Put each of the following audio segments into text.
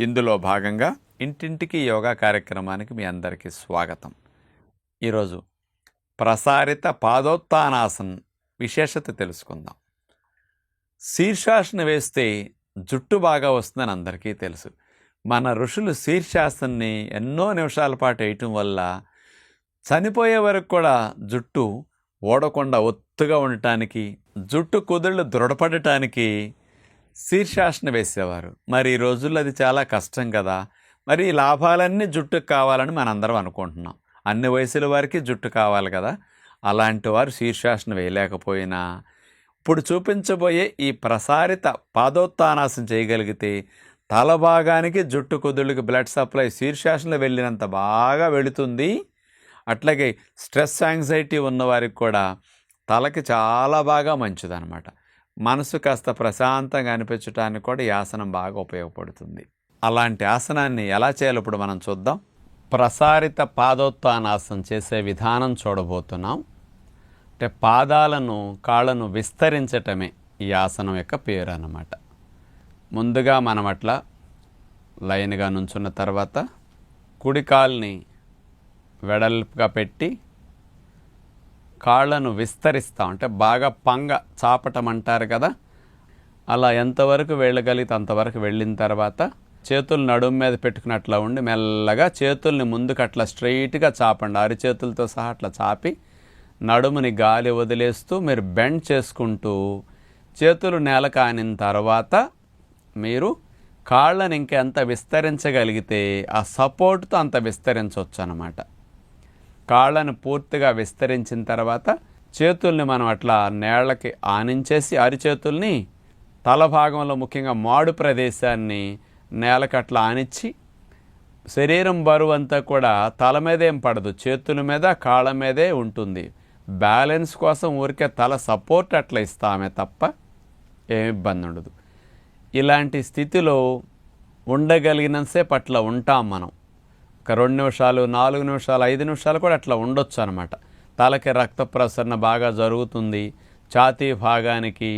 ఇందులో భాగంగా ఇంటింటికి యోగా కార్యక్రమానికి మీ అందరికీ స్వాగతం. ఈరోజు ప్రసారిత పాదోత్తానాసన్ విశేషత తెలుసుకుందాం. శీర్షాసన వేస్తే జుట్టు బాగా వస్తుందని అందరికీ తెలుసు. మన ఋషులు శీర్షాసన్ని ఎన్నో నిమిషాల పాటు వేయటం వల్ల చనిపోయే వరకు కూడా జుట్టు ఓడకుండా ఒత్తుగా ఉండటానికి జుట్టు కుదుళ్ళు దృఢపడటానికి శీర్షాసన వేసేవారు. మరి ఈ రోజుల్లో అది చాలా కష్టం కదా. మరి ఈ లాభాలన్నీ జుట్టుకు కావాలని మనందరం అనుకుంటున్నాం. అన్ని వయసుల వారికి జుట్టు కావాలి కదా. అలాంటి వారు శీర్షాసన వేయలేకపోయినా ఇప్పుడు చూపించబోయే ఈ ప్రసారిత పాదోత్తానాసన చేయగలిగితే తల భాగానికి జుట్టు కుదుళ్ళకి బ్లడ్ సప్లై శీర్షాసనలో వెళ్ళినంత బాగా వెళుతుంది. అట్లాగే స్ట్రెస్ యాంగ్జైటీ ఉన్నవారికి కూడా తలకి చాలా బాగా మంచిదన్నమాట. మనసు కాస్త ప్రశాంతంగా అనిపించడానికి కూడా ఈ ఆసనం బాగా ఉపయోగపడుతుంది. అలాంటి ఆసనాన్ని ఎలా చేయాలో ఇప్పుడు మనం చూద్దాం. ప్రసారిత పాదోత్తానాసనం చేసే విధానం చూడబోతున్నాం. అంటే పాదాలను కాళ్ళను విస్తరించటమే ఈ ఆసనం యొక్క పేరు అన్నమాట. ముందుగా మనం అట్లా లైన్గా నుంచున్న తర్వాత కుడి కాల్ని వెడల్పుగా పెట్టి కాళ్ళను విస్తరిస్తాం అంటే బాగా పంగ చాపటం అంటారు కదా. అలా ఎంతవరకు వెళ్ళగలిగితే అంతవరకు వెళ్ళిన తర్వాత చేతులు నడుము మీద పెట్టుకున్నట్లా ఉండి మెల్లగా చేతుల్ని ముందుకు అట్లా స్ట్రైట్గా చాపండి. అరిచేతులతో సహా అట్లా చాపి నడుముని గాలి వదిలేస్తూ మీరు బెండ్ చేసుకుంటూ చేతులు నేల కానిన తర్వాత మీరు కాళ్ళని ఇంకెంత విస్తరించగలిగితే ఆ సపోర్ట్తో అంత విస్తరించవచ్చు అన్నమాట కాళ్ళను పూర్తిగా విస్తరించిన తర్వాత చేతుల్ని మనం అట్లా నేళ్ళకి ఆనించేసి అరిచేతుల్ని తల భాగంలో ముఖ్యంగా మాడు ప్రదేశాన్ని నేలకు అట్లా ఆనిచ్చి శరీరం బరువు అంతా కూడా తల మీదేం పడదు చేతుల మీద కాళ్ళ మీదే ఉంటుంది. బ్యాలెన్స్ కోసం ఊరికే తల సపోర్ట్ అట్లా ఇస్తామే తప్ప ఏం ఇబ్బంది ఉండదు. ఇలాంటి స్థితిలో ఉండగలిగినంతసేపు అట్లా ఉంటాం మనం. ఒక రెండు నిమిషాలు నాలుగు నిమిషాలు ఐదు నిమిషాలు కూడా అట్లా ఉండొచ్చు అనమాట తలకి రక్త ప్రసరణ బాగా జరుగుతుంది. ఛాతీ భాగానికి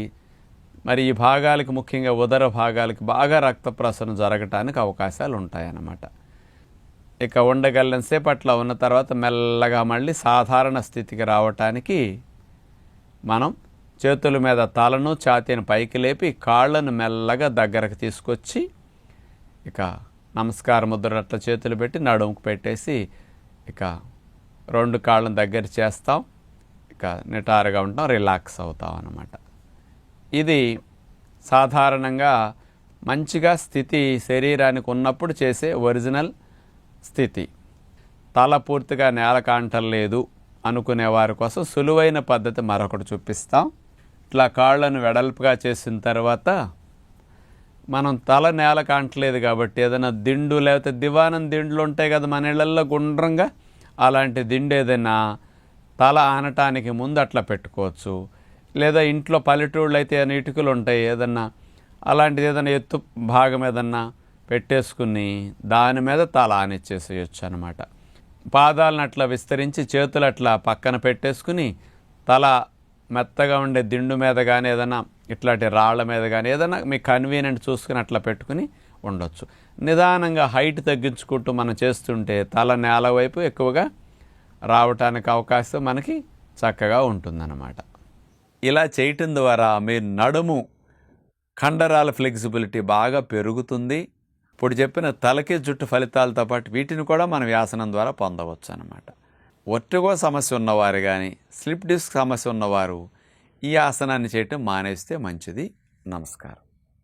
మరి ఈ భాగాలకి ముఖ్యంగా ఉదర భాగాలకి బాగా రక్త ప్రసరణ జరగటానికి అవకాశాలు ఉంటాయన్నమాట. ఇక ఉండగలిగినంతసేపు అట్లా ఉన్న తర్వాత మెల్లగా మళ్ళీ సాధారణ స్థితికి రావటానికి మనం చేతుల మీద తలను ఛాతీని పైకి లేపి కాళ్ళను మెల్లగా దగ్గరకు తీసుకొచ్చి ఇక నమస్కార ముద్ర అట్లా చేతులు పెట్టి నడుముకు పెట్టేసి ఇక రెండు కాళ్ళను దగ్గర చేస్తాం. ఇక నిటారుగా ఉంటాం రిలాక్స్ అవుతాం అన్నమాట. ఇది సాధారణంగా మంచిగా స్థితి శరీరానికి ఉన్నప్పుడు చేసే ఒరిజినల్ స్థితి. తల పూర్తిగా నేల కాంటలేదు అనుకునే వారి కోసం సులువైన పద్ధతి మరొకటి చూపిస్తాం. ఇట్లా కాళ్ళను వెడల్పుగా చేసిన తర్వాత మనం తల నేల కాంటలేదు కాబట్టి ఏదైనా దిండు లేకపోతే దివానం దిండులు ఉంటాయి కదా మన ఇళ్ళల్లో గుండ్రంగా అలాంటి దిండు ఏదైనా తల ఆనటానికి ముందు అట్లా పెట్టుకోవచ్చు. లేదా ఇంట్లో పల్లెటూళ్ళు అయితే ఏదైనా ఇటుకలు ఉంటాయి ఏదన్నా అలాంటిది ఏదైనా ఎత్తు భాగం ఏదన్నా పెట్టేసుకుని దాని మీద తల ఆనిచ్చేసేయచ్చు అనమాట పాదాలను అట్లా విస్తరించి చేతులు అట్లా పక్కన పెట్టేసుకుని తల మెత్తగా ఉండే దిండు మీద కానీ ఏదైనా ఇట్లాంటి రాళ్ళ మీద కానీ ఏదైనా మీ కన్వీనియంట్ చూసుకుని అట్లా పెట్టుకుని ఉండొచ్చు. నిదానంగా హైట్ తగ్గించుకుంటూ మనం చేస్తుంటే తల నేల వైపు ఎక్కువగా రావటానికి అవకాశం మనకి చక్కగా ఉంటుందన్నమాట. ఇలా చేయటం ద్వారా మీ నడుము కండరాల ఫ్లెక్సిబిలిటీ బాగా పెరుగుతుంది. ఇప్పుడు చెప్పిన తలకి జుట్టు ఫలితాలతో పాటు వీటిని కూడా మనం వ్యాసనం ద్వారా పొందవచ్చు అనమాట ఒట్టుగో సమస్య ఉన్నవారు కానీ స్లిప్ డిస్క్ సమస్య ఉన్నవారు ఈ ఆసనాన్ని చేయటం మానేస్తే మంచిది. నమస్కారం.